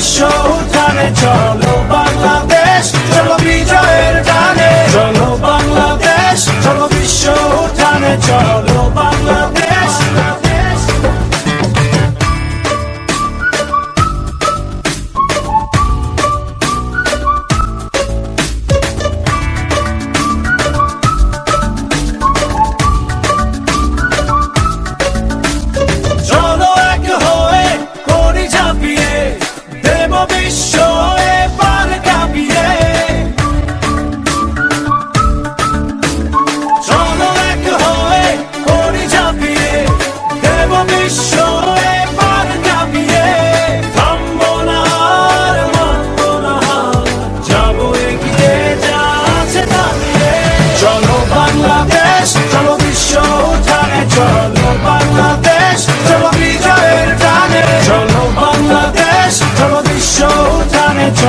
show show.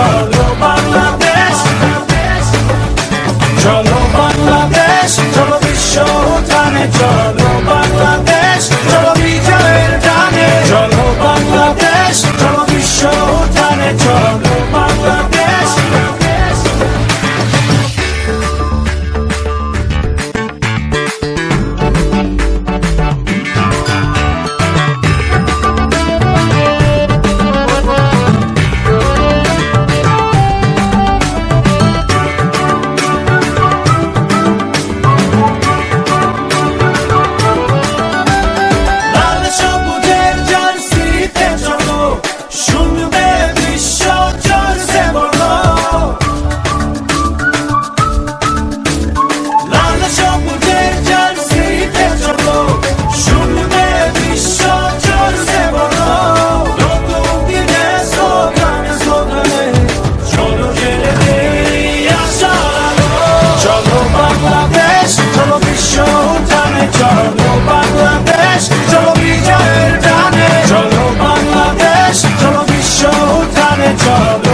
চলো বাংলাদেশ। চলো বাংলাদেশ চলো বিশ্ব জানে চলো। each.